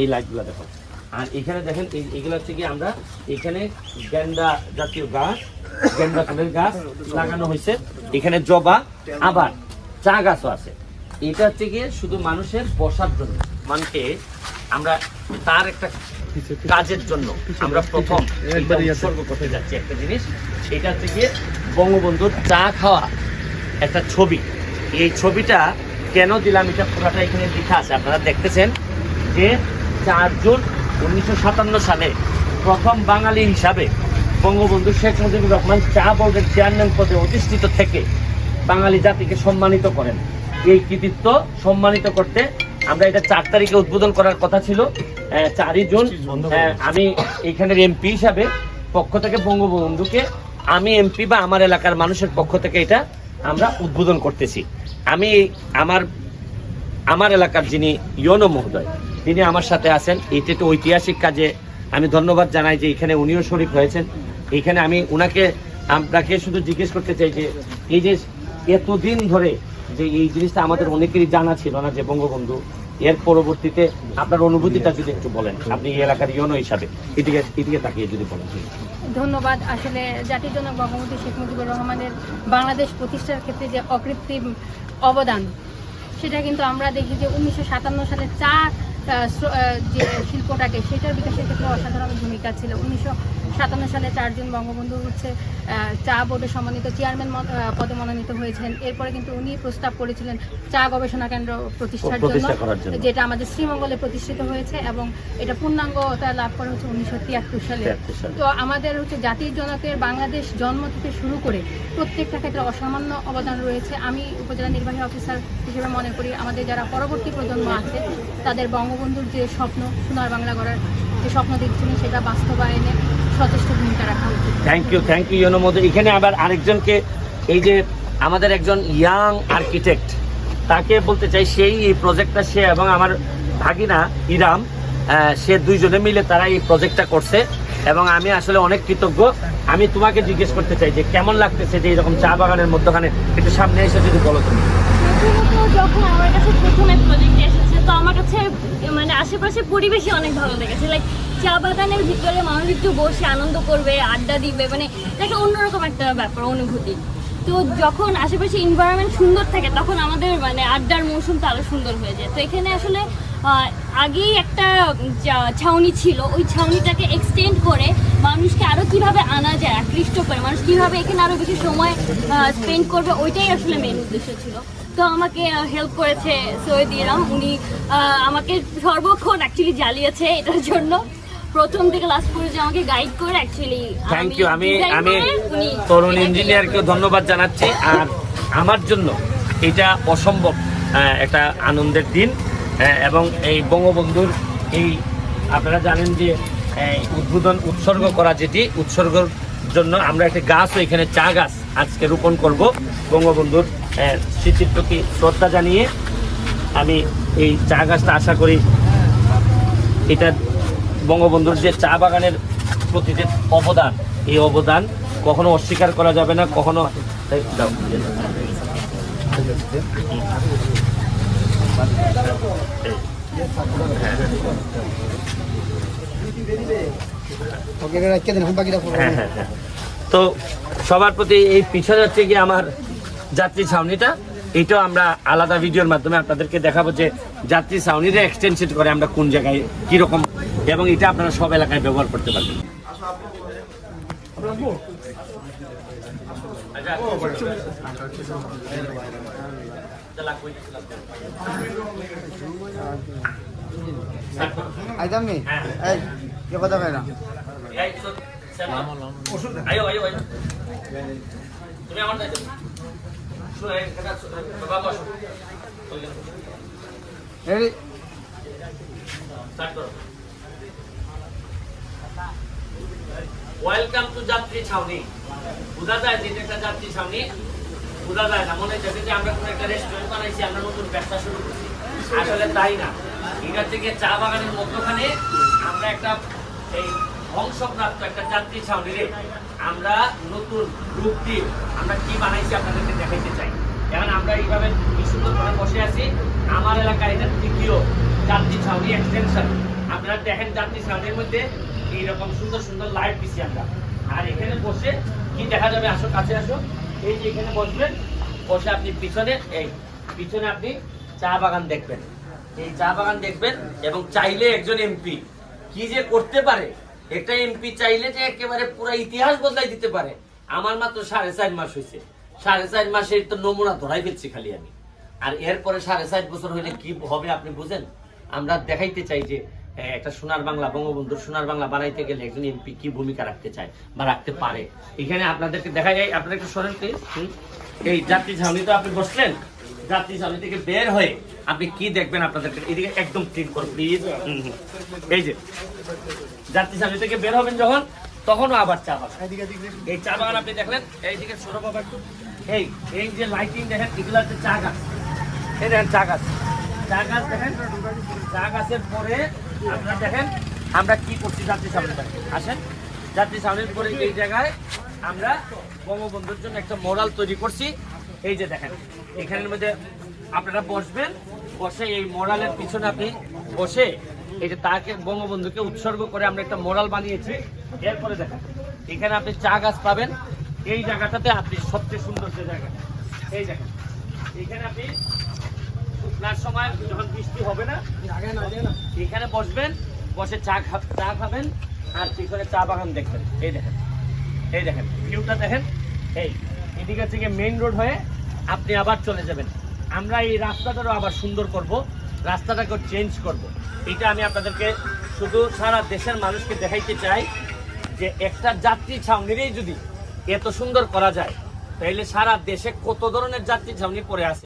এই লাইটগুলো দেখো। আর এখানে দেখেন এগুলো হচ্ছে কি আমরা এখানে গেন্দা জাতীয় গাছ গেন্দা ফুলের গাছ লাগানো হয়েছে। এখানে জবা, আবার চা গাছও আছে। এটা হচ্ছে গিয়ে শুধু মানুষের বসার জন্য, মানুষকে আমরা তার একটা কাজের জন্য আমরা প্রথম করতে যাচ্ছি একটা জিনিস। এটা হচ্ছে গিয়ে বঙ্গবন্ধুর চা খাওয়া একটা ছবি। এই ছবিটা কেন দিলাম? এটা পুরাটা এখানে লেখা আছে। আপনারা দেখতেছেন যে চার জুন উনিশশো সাতান্ন সালে প্রথম বাঙালি হিসাবে বঙ্গবন্ধু শেখ মুজিবুর রহমান চা বোর্ডের চেয়ারম্যান পদে অধিষ্ঠিত থেকে বাঙালি জাতিকে সম্মানিত করেন। এই কৃতিত্ব সম্মানিত করতে আমরা এটা চার তারিখে উদ্বোধন করার কথা ছিল। চারই জুন। আমি এখানের এমপি হিসাবে পক্ষ থেকে বঙ্গবন্ধুকে আমি এমপি বা আমার এলাকার মানুষের পক্ষ থেকে এটা আমরা উদ্বোধন করতেছি। আমি আমার আমার এলাকার যিনি ইয়নো মহোদয় তিনি আমার সাথে আছেন। এটি একটি ঐতিহাসিক কাজে আমি ধন্যবাদ জানাই যে এখানে উনিও শরীফ হয়েছেন। এখানে আমি ওনাকে আপনাকে শুধু জিজ্ঞেস করতে চাই যে এই যে এতদিন ধরে যে এই জিনিসটা আমাদের অনেকেরই জানা ছিল না যে বঙ্গবন্ধু এর পরবর্তীতে আপনার অনুভূতিটা যদি একটু বলেন আপনি এই এলাকার ইয়নো হিসাবে এদিকে এদিকে তাকিয়ে যদি বলেন। ধন্যবাদ। আসলে জাতির জনক বঙ্গবন্ধু শেখ মুজিবুর রহমানের বাংলাদেশ প্রতিষ্ঠার ক্ষেত্রে যে অকৃত্রিম অবদান সেটা কিন্তু আমরা দেখি যে উনিশশো সাতান্ন সালে চা আহ, শ্র- আহ, যে শিল্পটাকে সেটার বিকাশের ক্ষেত্রে অসাধারণ ভূমিকা ছিল। উনিশশো সাতান্ন সালে চারজন বঙ্গবন্ধু হচ্ছে চা বোর্ডের সম্মানিত চেয়ারম্যান পদে মনোনীত হয়েছেন। এরপরে কিন্তু উনি প্রস্তাব করেছিলেন চা গবেষণা কেন্দ্র প্রতিষ্ঠার জন্য। যেটা আমাদের শ্রীমঙ্গলে প্রতিষ্ঠিত হয়েছে এবং এটা পূর্ণাঙ্গতা লাভ করে হচ্ছে উনিশশো তিয়াত্তর সালে। তো আমাদের হচ্ছে জাতির জনকের বাংলাদেশ জন্ম থেকে শুরু করে প্রত্যেকটা ক্ষেত্রে অসামান্য অবদান রয়েছে। আমি উপজেলা নির্বাহী অফিসার হিসেবে মনে করি আমাদের যারা পরবর্তী প্রজন্ম আছে তাদের বঙ্গবন্ধুর যে স্বপ্ন সোনার বাংলা গড়ার যে স্বপ্ন দেখছিলেন সেটা বাস্তবায়নে সচেষ্ট ভূমিকা রাখা উচিত। Thank you thank you you know মধ্যে এখানে আবার আরেকজনকে এই যে আমাদের একজন ইয়াং আর্কিটেক্ট তাকে বলতে চাই সেই এই প্রজেক্টটা সে এবং আমার ভাগিনা ইরাম সে দুইজনে মিলে তারা এই প্রজেক্টটা করছে। এবং আমি আসলে অনেক কৃতজ্ঞ। আমি তোমাকে জিজ্ঞেস করতে চাই যে কেমন লাগতেছে যে এরকম চা বাগানের মধ্যখানে? একটু সামনে এসে যদি বলো তুমি। যখন আমার কাছে প্রথমে প্রজেক্ট এসেছে তো আমার কাছে মানে আশেপাশে পরিবেশই অনেক ভালো লেগেছে। লাইক চা বাগানের ভিতরে মানুষ একটু বসে আনন্দ করবে, আড্ডা দিবে মানে একটা অন্যরকম একটা ব্যাপার, অনুভূতি। তো যখন আশেপাশে এনভায়রনমেন্ট সুন্দর থাকে, তখন আমাদের মানে আড্ডার মৌসুমটা আরও সুন্দর হয়ে যায়। তো এখানে আসলে আগেই একটা ছাউনি ছিল। ওই ছাউনিটাকে এক্সটেন্ড করে মানুষকে আরও কীভাবে আনা যায়, আকৃষ্ট করে, মানুষ কীভাবে এখানে আরও বেশি সময় স্পেন্ড করবে, ওইটাই আসলে মেন উদ্দেশ্য ছিল। তো আমাকে হেল্প করেছে সৈয়দ ইরাম। উনি আমাকে সর্বক্ষণ অ্যাকচুয়ালি জ্বালিয়েছে এটার জন্য। প্রথম থেকে লাস্ট পর্যন্ত আমাকে গাইড করে অ্যাকচুয়ালি থ্যাংক ইউ আমি আমি তরুণ ইঞ্জিনিয়ারকেও ধন্যবাদ জানাচ্ছি। আর আমার জন্য এটা অসম্ভব একটা আনন্দের দিন। এবং এই বঙ্গবন্ধুর এই আপনারা জানেন যে উদ্বোধন উৎসর্গ করা যেটি উৎসর্গর জন্য আমরা একটি গাছও এখানে চা গাছ আজকে রোপণ করব বঙ্গবন্ধুর স্মৃতির প্রতি শ্রদ্ধা জানিয়ে আমি এই চা গাছটা আশা করি এটা বঙ্গবন্ধুর যে চা বাগানের প্রতি যে অবদান এই অবদান কখনো অস্বীকার করা যাবে না কখনো হ্যাঁ, হ্যাঁ, হ্যাঁ। তো সবার প্রতি এই পিছনে হচ্ছে কি আমার যাত্রী ছাউনিটা। এইটাও আমরা আলাদা ভিডিওর মাধ্যমে আপনাদেরকে দেখাবো যে যাত্রী ছাউনিটা এক্সটেনশন করে আমরা কোন জায়গায় কীরকম এবং এটা আপনারা সব এলাকায় ব্যবহার করতে পারবেন। আইতাম নি এই কে কথা কয় না? আয়ো আয়ো আয়ো তুমি আমার রেডি ওয়েলকাম টু যাত্রী ছাউনি বোঝা যায় যে একটা যাত্রী ছাউনি বোঝা যায় না। মনে হচ্ছে যে আমরা কোনো একটা রেস্টুরেন্ট বানাইছি, আমরা নতুন ব্যবসা শুরু করছি। আসলে তাই না। এটা থেকে চা বাগানের মধ্যখানে আমরা একটা এই ধ্বংসপ্রাপ্ত একটা যাত্রী ছাউনি রে আমরা নতুন রূপ দিয়ে আমরা কি বানাইছি আপনাদেরকে দেখাইতে চাই। এখন আমরা এইভাবে সুন্দর করে বসে আছি। আমার এলাকায় এটা তৃতীয় যাত্রী ছাউনি এক্সটেনশন আপনারা দেখেন যাত্রী সামনের মধ্যে এইরকম সুন্দর সুন্দর লাইট দিচ্ছি আমরা। আর এখানে বসে কি দেখা যাবে? আসো, কাছে আসো। এই যে এখানে বসবেন, বসে আপনি পিছনে, এই পিছনে আপনি চা বাগান দেখবেন। এই চা বাগান দেখবেন এবং চাইলে একজন এমপি কি যে করতে পারে একটা এমপি চাইলে যে একেবারে পুরো ইতিহাস বদলাই দিতে পারে। আমার মাত্র সাড়ে চার মাস হয়েছে। সাড়ে চার মাসের তো নমুনা ধরাই ফেলছি খালি আমি। আর এরপরে সাড়ে চার বছর হইলে কি হবে আপনি বুঝেন? আমরা দেখাইতে চাই যে একটা সোনার বাংলা, বঙ্গবন্ধুর সোনার বাংলা বানাইতে গেলে একজন এমপি কি ভূমিকা রাখতে চায় বা রাখতে পারে? এখানে আপনাদেরকে দেখা যায় আপনারা একটু সরেন প্লিজ এই যাত্রী ছাউনি তো আপনি বসলেন। যাত্রী ছাউনি থেকে বের হয়ে আপনি কি দেখবেন আপনাদেরকে? এদিকে একদম ক্লিন করুন। প্লিজ এই যে যাত্রী ছাউনি থেকে বের হবেন যখন তখনও আবার চা বাগান। এই চা বাগান আপনি দেখলেন? এইদিকে সৌরভ বাবা একটু। এই এই যে লাইটিং দেখেন এগুলো হচ্ছে চা গাছ। এই দেখেন চা গাছ। চা গাছ দেখেন চা গাছের পরে আপনারা দেখেন আমরা কি করছি যাত্রী সামনে আসেন যাত্রী সামনের পরে এই জায়গায় আমরা বঙ্গবন্ধুর জন্য একটা মোরাল তৈরি করছি। এই যে দেখেন এখানের মধ্যে আপনারা বসবেন, বসে এই মোরালের পিছনে আপনি বসে এই যে তাকে বঙ্গবন্ধুকে উৎসর্গ করে আমরা একটা মোরাল বানিয়েছি। এরপরে দেখেন, এখানে আপনি চা গাছ পাবেন, এই জায়গাটাতে আপনি সবচেয়ে সুন্দর যে জায়গা, এই দেখেন, এখানে আপনি শুকনার সময় যখন বৃষ্টি হবে না, এখানে বসবেন, বসে চা চা খাবেন, আর পিছনে চা বাগান দেখবেন, এই দেখেন এই দেখেন ভিউটা দেখেন, এই, এদিকে থেকে মেইন রোড হয়ে আপনি আবার চলে যাবেন। আমরা এই রাস্তাটারও আবার সুন্দর করব রাস্তাটাকে চেঞ্জ করব। এটা আমি আপনাদেরকে শুধু সারা দেশের মানুষকে দেখাইতে চাই যে একটা যাত্রী ছাউনিরই যদি এত সুন্দর করা যায় তাহলে সারা দেশে কত ধরনের যাত্রী ছাউনি পড়ে আছে।